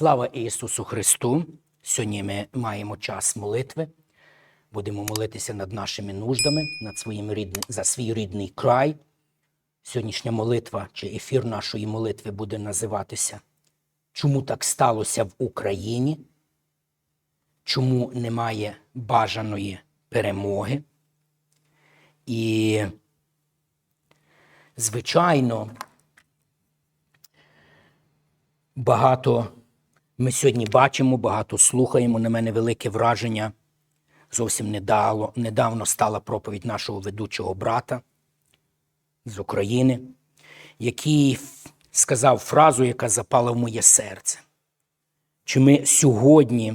Слава Ісусу Христу! Сьогодні ми маємо час молитви. Будемо молитися над нашими нуждами, над своїм рідним, за свій рідний край. Сьогоднішня молитва чи ефір нашої молитви буде називатися Чому так сталося в Україні? Чому немає бажаної перемоги? І, звичайно, багато ми сьогодні бачимо, багато слухаємо. На мене велике враження. Зовсім недало, недавно стала проповідь нашого ведучого брата з України, який сказав фразу, яка запала в моє серце. Чи ми сьогодні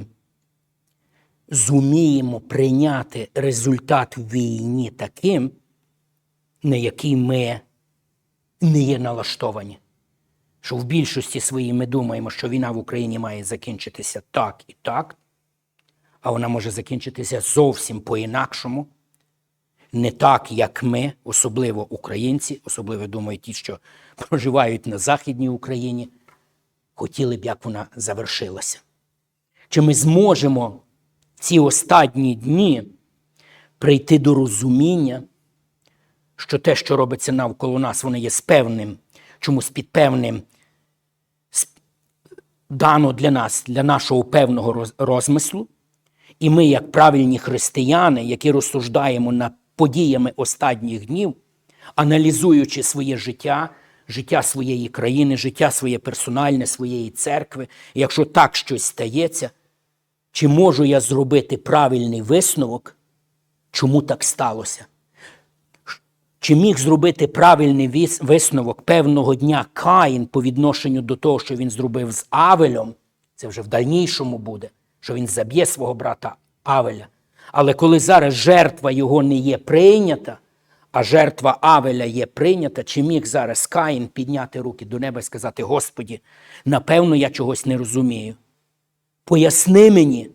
зуміємо прийняти результат війні таким, на який ми не є налаштовані? Що в більшості своїй ми думаємо, що війна в Україні має закінчитися так і так, а вона може закінчитися зовсім по-інакшому, не так, як ми, особливо українці, особливо думаю, ті, що проживають на Західній Україні, хотіли б, як вона завершилася. Чи ми зможемо ці останні дні прийти до розуміння, що те, що робиться навколо нас, воно є з певним, чомусь під певним дано для нас, для нашого певного розмислу, і ми, як правильні християни, які розсуждаємо над подіями останніх днів, аналізуючи своє життя, життя своєї країни, життя своє персональне, своєї церкви, якщо так щось стається, чи можу я зробити правильний висновок, чому так сталося? Чи міг зробити правильний висновок певного дня Каїн по відношенню до того, що він зробив з Авелем? Це вже в дальнішому буде, що він заб'є свого брата Авеля. Але коли зараз жертва його не є прийнята, а жертва Авеля є прийнята, чи міг зараз Каїн підняти руки до неба і сказати: Господі, напевно, я чогось не розумію. Поясни мені,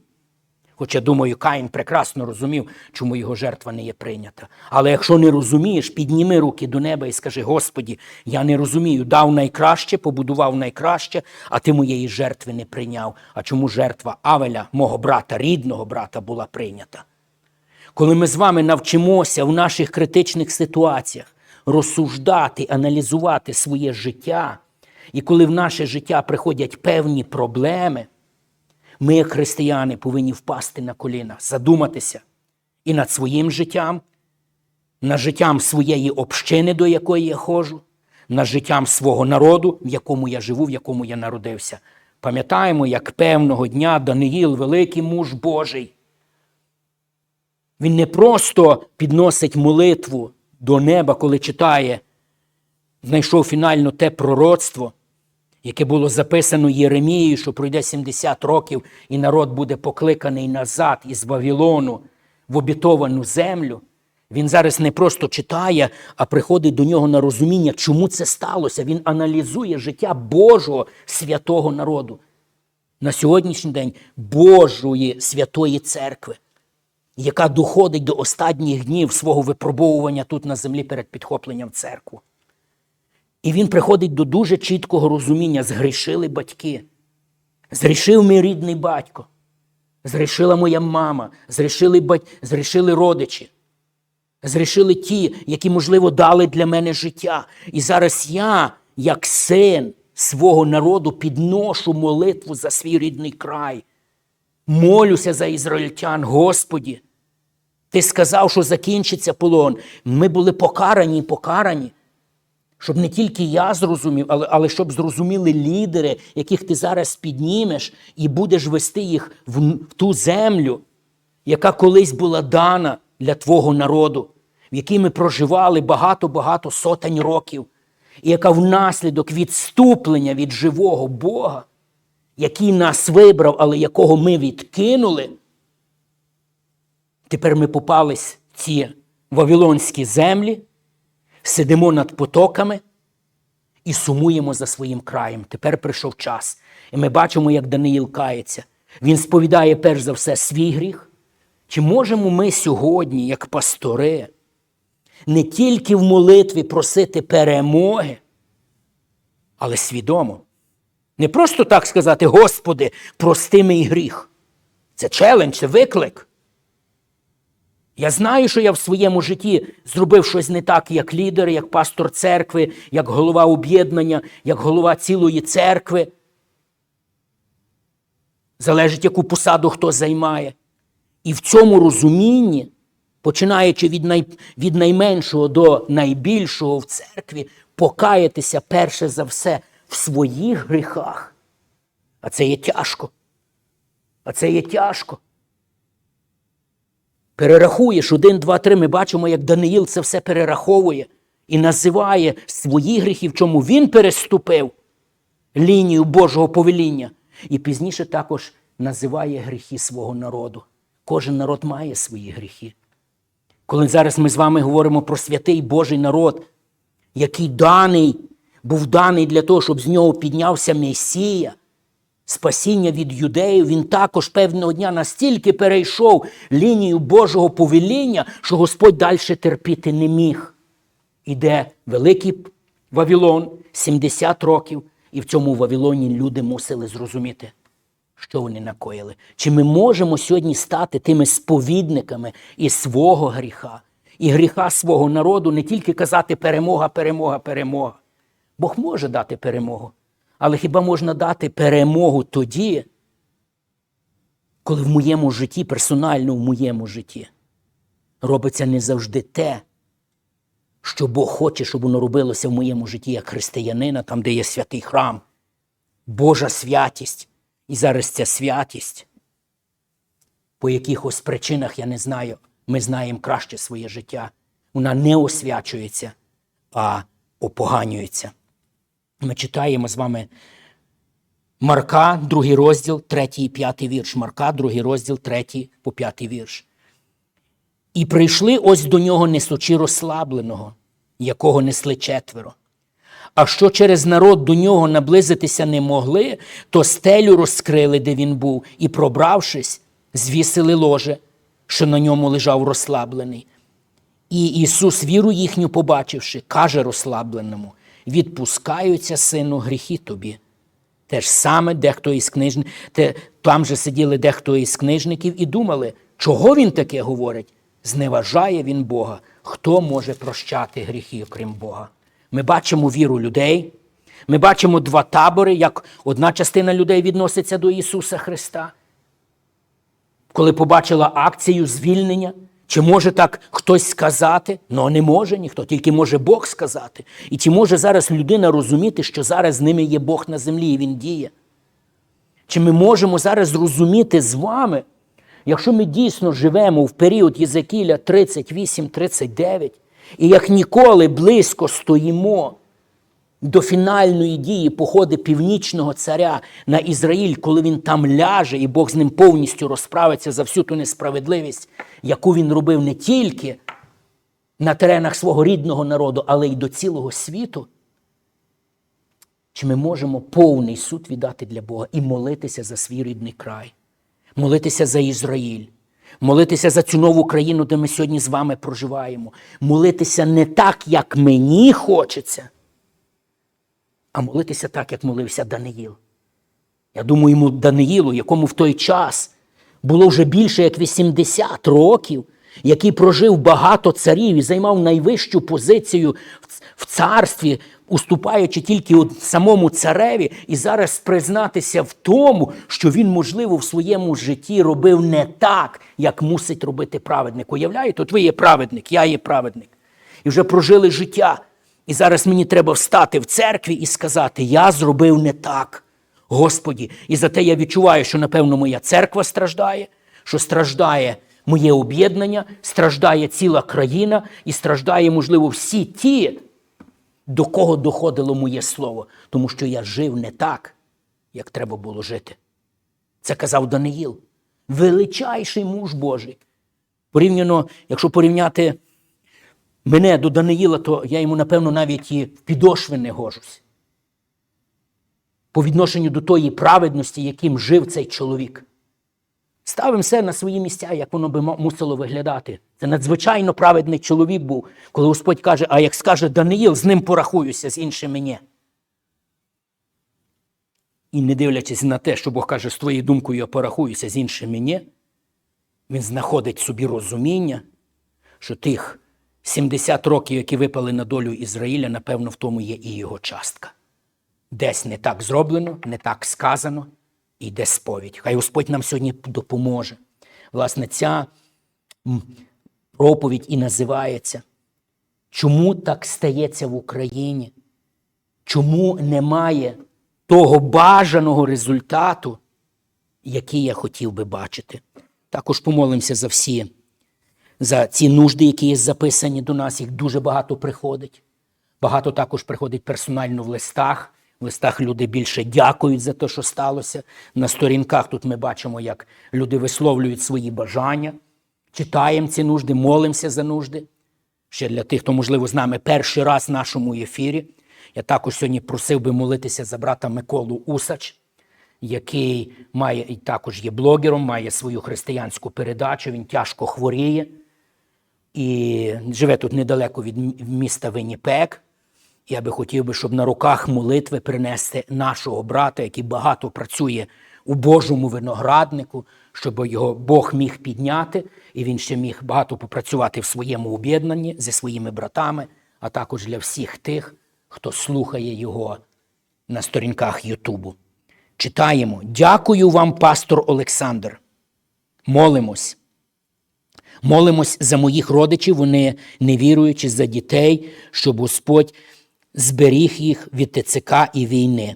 Хоча, думаю, Каїн прекрасно розумів, чому його жертва не є прийнята. Але якщо не розумієш, підніми руки до неба і скажи: Господі, я не розумію, дав найкраще, побудував найкраще, а ти моєї жертви не прийняв. А чому жертва Авеля, мого брата, рідного брата, була прийнята? Коли ми з вами навчимося в наших критичних ситуаціях розсуждати, аналізувати своє життя, і коли в наше життя приходять певні проблеми, ми, як християни, повинні впасти на коліна, задуматися і над своїм життям, над життям своєї общини, до якої я ходжу, над життям свого народу, в якому я живу, в якому я народився. Пам'ятаємо, як певного дня Даниїл, великий муж Божий. Він не просто підносить молитву до неба, коли читає, знайшов фінально те пророцтво яке було записано Єремією, що пройде 70 років, і народ буде покликаний назад із Вавилону в обітовану землю. Він зараз не просто читає, а приходить до нього на розуміння, чому це сталося. Він аналізує життя Божого святого народу. На сьогоднішній день Божої святої церкви, яка доходить до останніх днів свого випробовування тут на землі перед підхопленням церкву. І він приходить до дуже чіткого розуміння: згрішили батьки, згрішив мій рідний батько, згрішила моя мама, згрішили, бать... згрішили родичі, згрішили ті, які, можливо, дали для мене життя. І зараз я, як син свого народу, підношу молитву за свій рідний край. Молюся за ізраїльтян, Господі. Ти сказав, що закінчиться полон. Ми були покарані і покарані щоб не тільки я зрозумів, але але щоб зрозуміли лідери, яких ти зараз піднімеш, і будеш вести їх в, в ту землю, яка колись була дана для твого народу, в якій ми проживали багато-багато сотень років, і яка внаслідок відступлення від живого Бога, який нас вибрав, але якого ми відкинули. Тепер ми попались в ці вавилонські землі сидимо над потоками і сумуємо за своїм краєм. Тепер прийшов час. І ми бачимо, як Даниїл кається. Він сповідає перш за все свій гріх. Чи можемо ми сьогодні, як пастори, не тільки в молитві просити перемоги, але свідомо Не просто так сказати, Господи, прости мій гріх. Це челендж, це виклик. Я знаю, що я в своєму житті зробив щось не так, як лідер, як пастор церкви, як голова об'єднання, як голова цілої церкви. Залежить, яку посаду хто займає. І в цьому розумінні, починаючи від, най, від найменшого до найбільшого в церкві, покаятися перше за все в своїх гріхах. А це є тяжко. А це є тяжко. Перерахуєш один, два, три. Ми бачимо, як Даниїл це все перераховує і називає свої гріхи, в чому він переступив лінію Божого повеління. І пізніше також називає гріхи свого народу. Кожен народ має свої гріхи. Коли зараз ми з вами говоримо про святий Божий народ, який даний, був даний для того, щоб з нього піднявся Месія, спасіння від юдеїв, він також певного дня настільки перейшов лінію Божого повеління, що Господь далі терпіти не міг. Іде великий Вавилон, 70 років, і в цьому Вавилоні люди мусили зрозуміти, що вони накоїли. Чи ми можемо сьогодні стати тими сповідниками і свого гріха, і гріха свого народу, не тільки казати перемога, перемога, перемога. Бог може дати перемогу. Але хіба можна дати перемогу тоді, коли в моєму житті, персонально в моєму житті, робиться не завжди те, що Бог хоче, щоб воно робилося в моєму житті як християнина, там, де є святий храм, Божа святість. І зараз ця святість, по якихось причинах я не знаю, ми знаємо краще своє життя. Вона не освячується, а опоганюється. Ми читаємо з вами Марка, другий розділ, третій і п'ятий вірш. Марка, другий розділ, третій по п'ятий вірш. І прийшли ось до нього несучи розслабленого, якого несли четверо. А що через народ до нього наблизитися не могли, то стелю розкрили, де він був, і, пробравшись, звісили ложе, що на ньому лежав розслаблений. І Ісус, віру їхню побачивши, каже розслабленому: відпускаються, сину, гріхи тобі. Те ж саме дехто із книжників, те, там же сиділи дехто із книжників і думали, чого він таке говорить? Зневажає він Бога. Хто може прощати гріхи, окрім Бога? Ми бачимо віру людей, ми бачимо два табори, як одна частина людей відноситься до Ісуса Христа. Коли побачила акцію звільнення, чи може так хтось сказати? Ну, не може ніхто, тільки може Бог сказати. І чи може зараз людина розуміти, що зараз з ними є Бог на землі і Він діє? Чи ми можемо зараз зрозуміти з вами, якщо ми дійсно живемо в період Єзекіля 38-39, і як ніколи близько стоїмо до фінальної дії походи північного царя на Ізраїль, коли він там ляже, і Бог з ним повністю розправиться за всю ту несправедливість, яку він робив не тільки на теренах свого рідного народу, але й до цілого світу. Чи ми можемо повний суд віддати для Бога і молитися за свій рідний край, молитися за Ізраїль, молитися за цю нову країну, де ми сьогодні з вами проживаємо, молитися не так, як мені хочеться, а молитися так, як молився Даниїл. Я думаю, йому Даниїлу, якому в той час було вже більше як 80 років, який прожив багато царів і займав найвищу позицію в царстві, уступаючи тільки самому цареві, і зараз признатися в тому, що він, можливо, в своєму житті робив не так, як мусить робити праведник. Уявляєте, от ви є праведник, я є праведник. І вже прожили життя. І зараз мені треба встати в церкві і сказати: я зробив не так, Господі. І за те я відчуваю, що, напевно, моя церква страждає, що страждає моє об'єднання, страждає ціла країна і страждає, можливо, всі ті, до кого доходило моє слово, тому що я жив не так, як треба було жити. Це казав Даниїл, величайший муж Божий. Порівняно, якщо порівняти мене до Даниїла, то я йому, напевно, навіть і в підошви не гожусь. По відношенню до тої праведності, яким жив цей чоловік. Ставимо все на свої місця, як воно би мусило виглядати. Це надзвичайно праведний чоловік був, коли Господь каже, а як скаже Даниїл, з ним порахуюся, з іншими ні. І не дивлячись на те, що Бог каже, з твоєю думкою я порахуюся, з іншими ні, він знаходить собі розуміння, що тих 70 років, які випали на долю Ізраїля, напевно, в тому є і його частка. Десь не так зроблено, не так сказано, і йде сповідь. Хай Господь нам сьогодні допоможе. Власне, ця проповідь і називається. Чому так стається в Україні? Чому немає того бажаного результату, який я хотів би бачити? Також помолимося за всі, за ці нужди, які є записані до нас, їх дуже багато приходить. Багато також приходить персонально в листах. В листах люди більше дякують за те, що сталося. На сторінках тут ми бачимо, як люди висловлюють свої бажання. Читаємо ці нужди, молимося за нужди. Ще для тих, хто, можливо, з нами перший раз в нашому ефірі. Я також сьогодні просив би молитися за брата Миколу Усач, який має і також є блогером, має свою християнську передачу. Він тяжко хворіє і живе тут недалеко від міста Винніпек. Я би хотів би, щоб на руках молитви принести нашого брата, який багато працює у Божому винограднику, щоб його Бог міг підняти, і він ще міг багато попрацювати в своєму об'єднанні зі своїми братами, а також для всіх тих, хто слухає його на сторінках Ютубу. Читаємо. Дякую вам, пастор Олександр. Молимось. Молимось за моїх родичів, вони не віруючи за дітей, щоб Господь зберіг їх від ТЦК і війни.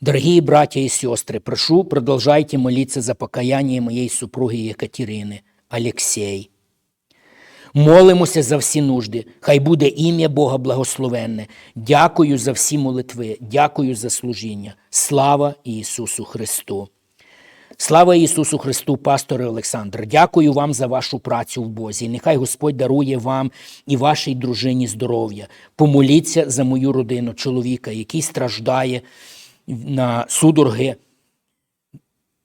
Дорогі браття і сестри, прошу, продовжайте молитися за покаяння моєї супруги Екатерини, Алексей. Молимося за всі нужди. Хай буде ім'я Бога благословенне. Дякую за всі молитви, дякую за служіння. Слава Ісусу Христу! Слава Ісусу Христу, пасторе Олександр, дякую вам за вашу працю в Бозі. Нехай Господь дарує вам і вашій дружині здоров'я. Помоліться за мою родину, чоловіка, який страждає на судороги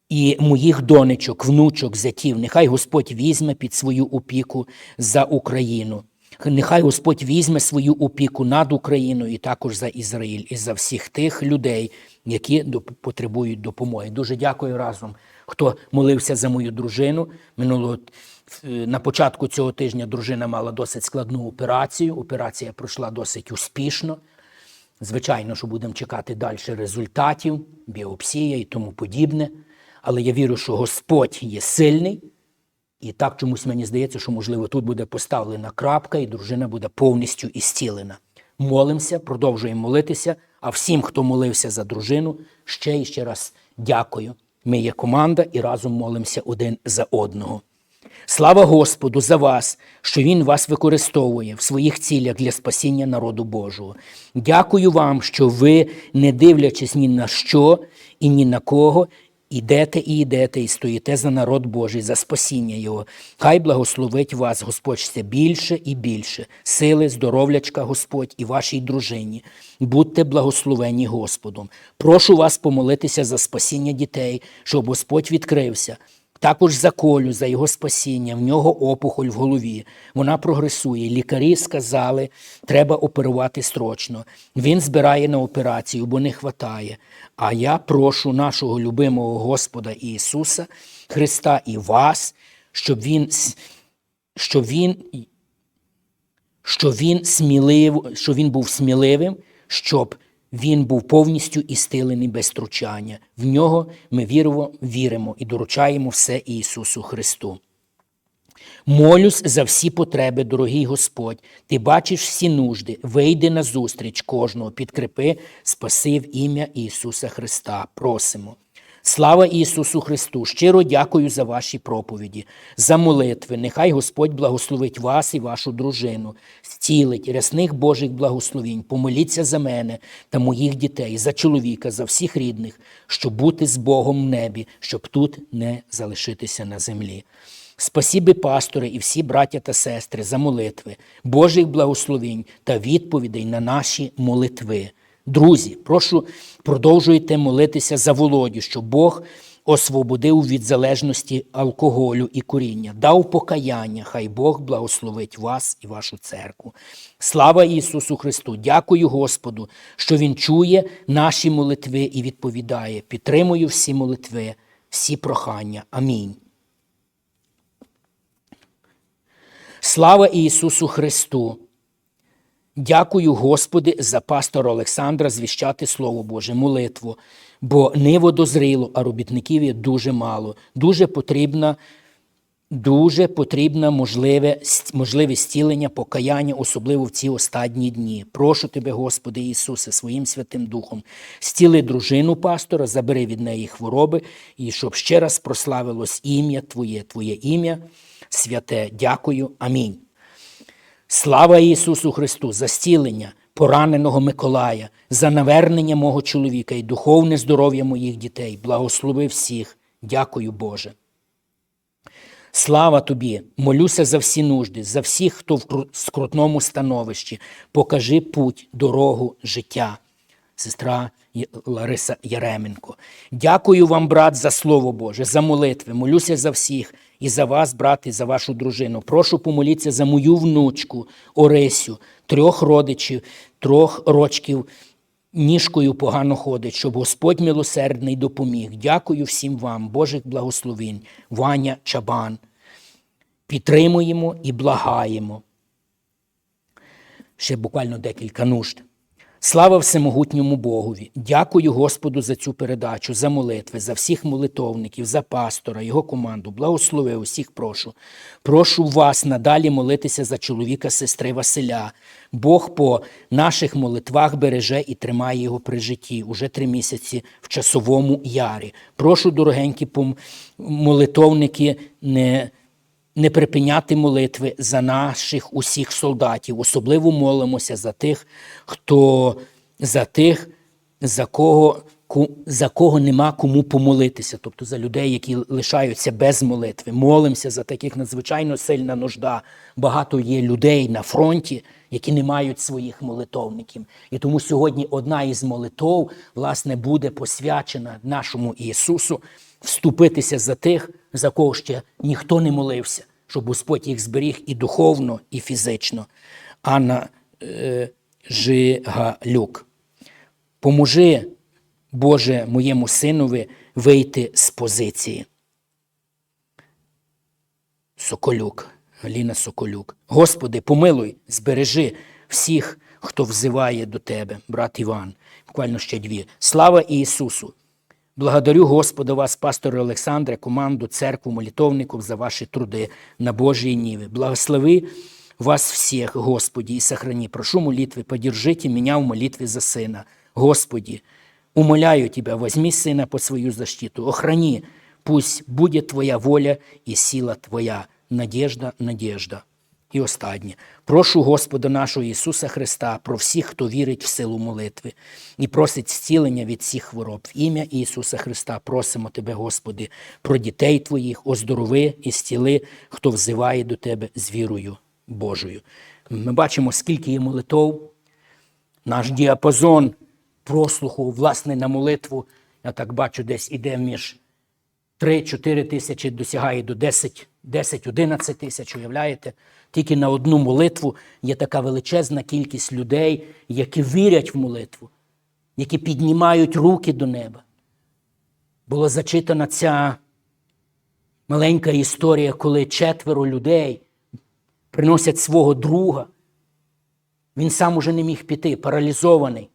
і моїх донечок, внучок, зятів. Нехай Господь візьме під свою опіку за Україну. Нехай Господь візьме свою опіку над Україною і також за Ізраїль, і за всіх тих людей, які потребують допомоги. Дуже дякую разом, хто молився за мою дружину. Минулого е, на початку цього тижня дружина мала досить складну операцію. Операція пройшла досить успішно. Звичайно, що будемо чекати далі результатів, біопсія і тому подібне. Але я вірю, що Господь є сильний, і так чомусь мені здається, що, можливо, тут буде поставлена крапка, і дружина буде повністю ісцілена. Молимося, продовжуємо молитися. А всім, хто молився за дружину, ще і ще раз дякую. Ми є команда і разом молимося один за одного. Слава Господу за вас, що Він вас використовує в своїх цілях для спасіння народу Божого. Дякую вам, що ви, не дивлячись ні на що і ні на кого, ідете і йдете, і стоїте за народ Божий, за спасіння Його. Хай благословить вас Господь все більше і більше, сили, здоровлячка, Господь і вашій дружині. Будьте благословені Господом. Прошу вас помолитися за спасіння дітей, щоб Господь відкрився. Також за колю, за його спасіння, в нього опухоль в голові. Вона прогресує. Лікарі сказали, треба оперувати строчно. Він збирає на операцію, бо не хватає. А я прошу нашого любимого Господа Ісуса Христа і вас, щоб Він, щоб він що він смілив, що він був сміливим, щоб він був повністю істилений без втручання. В нього ми віримо, віримо і доручаємо все Ісусу Христу. Молюсь за всі потреби, дорогий Господь. Ти бачиш всі нужди, вийди на зустріч кожного, підкрепи, спаси в ім'я Ісуса Христа. Просимо. Слава Ісусу Христу! Щиро дякую за ваші проповіді, за молитви. Нехай Господь благословить вас і вашу дружину, зцілить рясних Божих благословінь. Помоліться за мене та моїх дітей, за чоловіка, за всіх рідних, щоб бути з Богом в небі, щоб тут не залишитися на землі. Спасіби пастори і всі браття та сестри за молитви, Божих благословінь та відповідей на наші молитви. Друзі, прошу продовжуйте молитися за Володю, щоб Бог освободив від залежності алкоголю і куріння, дав покаяння. Хай Бог благословить вас і вашу церкву. Слава Ісусу Христу! Дякую Господу, що Він чує наші молитви і відповідає. Підтримую всі молитви, всі прохання. Амінь. Слава Ісусу Христу! Дякую, Господи, за пастора Олександра звіщати Слово Боже, молитву, бо ниво дозріло, а робітників є дуже мало. Дуже потрібна, дуже потрібна можливе, можливе стілення, покаяння, особливо в ці останні дні. Прошу Тебе, Господи Ісусе, своїм Святим Духом, стіли дружину пастора, забери від неї хвороби, і щоб ще раз прославилось ім'я Твоє, Твоє ім'я, святе. Дякую. Амінь. Слава Ісусу Христу за зцілення пораненого Миколая, за навернення мого чоловіка і духовне здоров'я моїх дітей. Благослови всіх. Дякую, Боже. Слава тобі, молюся за всі нужди, за всіх, хто в скрутному становищі. Покажи путь, дорогу, життя. Сестра Лариса Яременко. Дякую вам, брат, за Слово Боже, за молитви. Молюся за всіх і за вас, брат, і за вашу дружину. Прошу помоліться за мою внучку Орисю, трьох родичів, трьох рочків ніжкою погано ходить, щоб Господь милосердний допоміг. Дякую всім вам, Божих благословень, Ваня Чабан. Підтримуємо і благаємо. Ще буквально декілька нужд. Слава всемогутньому Богові! Дякую Господу за цю передачу, за молитви, за всіх молитовників, за пастора, його команду. Благослови усіх прошу. Прошу вас надалі молитися за чоловіка сестри Василя. Бог по наших молитвах береже і тримає його при житті уже три місяці в часовому ярі. Прошу, дорогенькі молитовники, не не припиняти молитви за наших усіх солдатів. Особливо молимося за тих, хто за тих, за кого, за кого нема кому помолитися, тобто за людей, які лишаються без молитви. Молимося за таких надзвичайно сильна нужда. Багато є людей на фронті, які не мають своїх молитовників. І тому сьогодні одна із молитов, власне, буде посвячена нашому Ісусу вступитися за тих, за кого ще ніхто не молився, щоб Господь їх зберіг і духовно, і фізично. Анна е, Жигалюк. Поможи, Боже, моєму синові вийти з позиції. Соколюк, Галіна Соколюк. Господи, помилуй, збережи всіх, хто взиває до Тебе, брат Іван. Буквально ще дві. Слава Ісусу! Благодарю Господа вас, пасторе Олександре, команду, церкву, молитовників за ваші труди на Божій ниве. Благослови вас всех, Господи, и сохрани. Прошу молитвы, поддержите меня в молитве за сына. Господи, умоляю Тебя, возьми сына под свою защиту, охрани, пусть будет Твоя воля и сила Твоя. Надежда, надежда. І останнє. Прошу Господа нашого Ісуса Христа про всіх, хто вірить в силу молитви і просить зцілення від всіх хвороб. В ім'я Ісуса Христа просимо Тебе, Господи, про дітей Твоїх, оздорови і зціли, хто взиває до Тебе з вірою Божою. Ми бачимо, скільки є молитов, наш діапазон прослуху, власне, на молитву, я так бачу, десь іде між 3-4 тисячі досягає до 10, 10-11 тисяч, уявляєте? Тільки на одну молитву є така величезна кількість людей, які вірять в молитву, які піднімають руки до неба. Була зачитана ця маленька історія, коли четверо людей приносять свого друга. Він сам уже не міг піти, паралізований.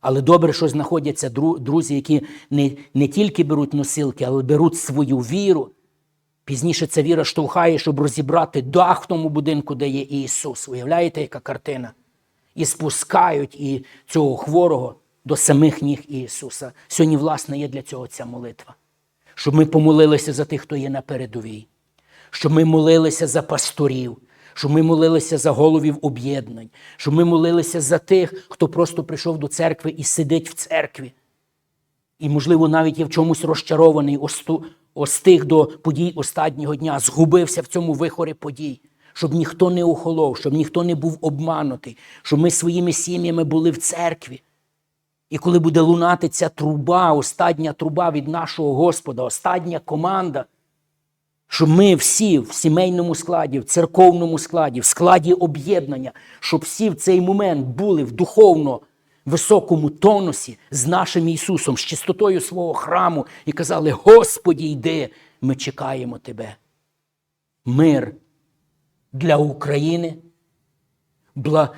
Але добре, що знаходяться друзі, які не, не тільки беруть носилки, але беруть свою віру. Пізніше ця віра штовхає, щоб розібрати дах в тому будинку, де є Ісус. Уявляєте, яка картина? І спускають і цього хворого до самих ніг Ісуса. Сьогодні, власне, є для цього ця молитва. Щоб ми помолилися за тих, хто є на передовій, щоб ми молилися за пасторів, щоб ми молилися за головів об'єднань, щоб ми молилися за тих, хто просто прийшов до церкви і сидить в церкві. І, можливо, навіть є в чомусь розчарований, осту- остиг до подій останнього дня, згубився в цьому вихорі подій, щоб ніхто не охолов, щоб ніхто не був обманутий, щоб ми своїми сім'ями були в церкві. І коли буде лунати ця труба, остання труба від нашого Господа, остання команда, щоб ми всі в сімейному складі, в церковному складі, в складі об'єднання, щоб всі в цей момент були в духовно високому тонусі з нашим Ісусом, з чистотою свого храму і казали: Господі, йди, ми чекаємо Тебе. Мир для України, бла...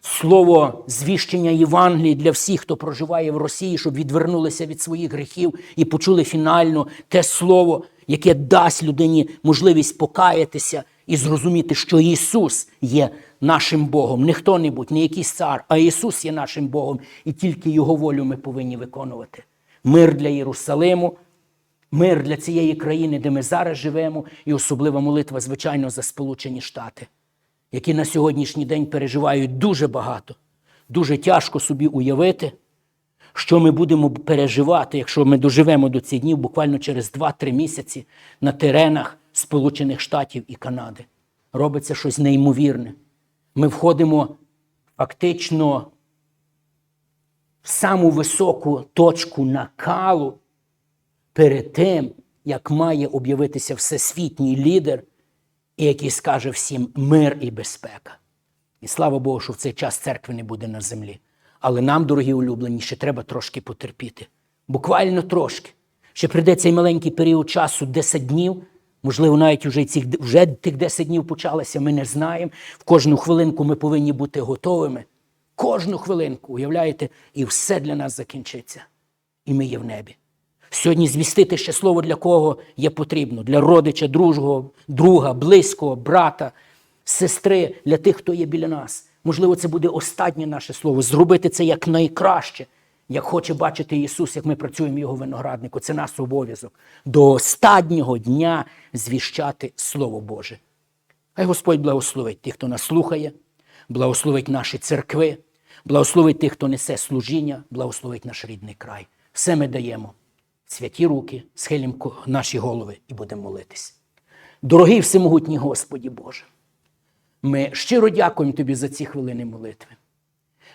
слово звіщення Євангелії для всіх, хто проживає в Росії, щоб відвернулися від своїх гріхів і почули фінально те слово, яке дасть людині можливість покаятися і зрозуміти, що Ісус є нашим Богом. Не хто-небудь, не якийсь цар, а Ісус є нашим Богом, і тільки Його волю ми повинні виконувати. Мир для Єрусалиму. Мир для цієї країни, де ми зараз живемо, і особлива молитва, звичайно, за Сполучені Штати, які на сьогоднішній день переживають дуже багато. Дуже тяжко собі уявити, що ми будемо переживати, якщо ми доживемо до цих днів буквально через 2-3 місяці на теренах Сполучених Штатів і Канади. Робиться щось неймовірне. Ми входимо фактично в саму високу точку накалу перед тим, як має об'явитися всесвітній лідер, який скаже всім мир і безпека. І слава Богу, що в цей час церкви не буде на землі. Але нам, дорогі улюблені, ще треба трошки потерпіти. Буквально трошки. Ще прийде цей маленький період часу, 10 днів. Можливо, навіть вже, цих, вже тих 10 днів почалося, ми не знаємо. В кожну хвилинку ми повинні бути готовими. Кожну хвилинку, уявляєте, і все для нас закінчиться. І ми є в небі. Сьогодні звістити ще слово для кого є потрібно: для родича, дружого, друга, близького, брата, сестри, для тих, хто є біля нас. Можливо, це буде останнє наше слово. Зробити це як найкраще, як хоче бачити Ісус, як ми працюємо Його винограднику. Це наш обов'язок. До останнього дня звіщати Слово Боже. Хай Господь благословить тих, хто нас слухає, благословить наші церкви, благословить тих, хто несе служіння, благословить наш рідний край. Все ми даємо святі руки, схилім наші голови і будемо молитись. Дорогий всемогутній Господі Боже, ми щиро дякуємо Тобі за ці хвилини молитви.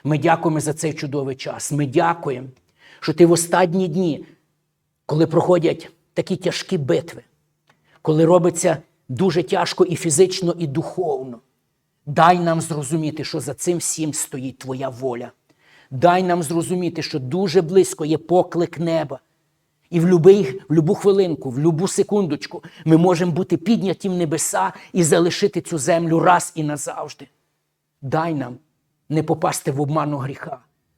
Ми дякуємо за цей чудовий час. Ми дякуємо, що Ти в останні дні, коли проходять такі тяжкі битви, коли робиться дуже тяжко і фізично, і духовно, дай нам зрозуміти, що за цим всім стоїть Твоя воля. Дай нам зрозуміти, що дуже близько є поклик неба. І в любий, в любу хвилинку, в любу секундочку ми можемо бути підняті в небеса і залишити цю землю раз і назавжди. Дай нам не попасти в обману гріха.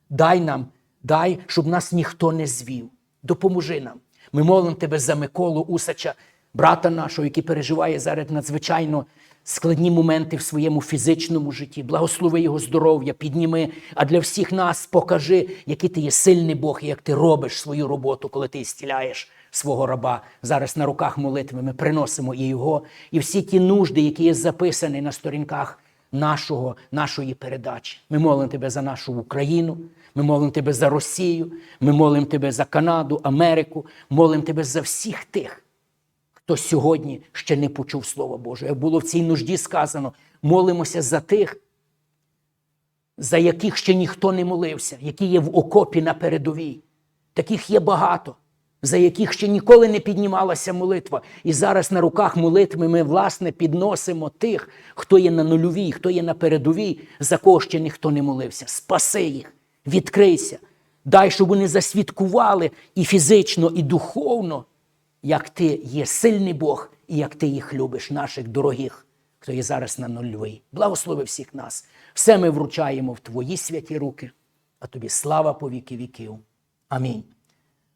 Дай нам, дай, щоб нас ніхто не звів. Допоможи нам. Ми молимо тебе за Миколу Усача, брата нашого, який переживає зараз надзвичайно складні моменти в своєму фізичному житті. Благослови його здоров'я, підніми. А для всіх нас покажи, який ти є сильний Бог і як ти робиш свою роботу, коли ти зціляєш свого раба. Зараз на руках молитви ми приносимо і його, і всі ті нужди, які є записані на сторінках нашого, нашої передачі. Ми молимо тебе за нашу Україну. Ми молимо тебе за Росію, ми молимо тебе за Канаду, Америку, молимо тебе за всіх тих, хто сьогодні ще не почув Слово Боже. Як було в цій нужді сказано, молимося за тих, за яких ще ніхто не молився, які є в окопі на передовій. Таких є багато, за яких ще ніколи не піднімалася молитва. І зараз на руках молитви ми, власне, підносимо тих, хто є на нульовій, хто є на передовій, за кого ще ніхто не молився. Спаси їх, відкрийся. Дай, щоб вони засвідкували і фізично, і духовно як ти є сильний Бог і як ти їх любиш, наших дорогих, хто є зараз на нульовий. Благослови всіх нас. Все ми вручаємо в Твої святі руки, а тобі слава по віки віків. Амінь.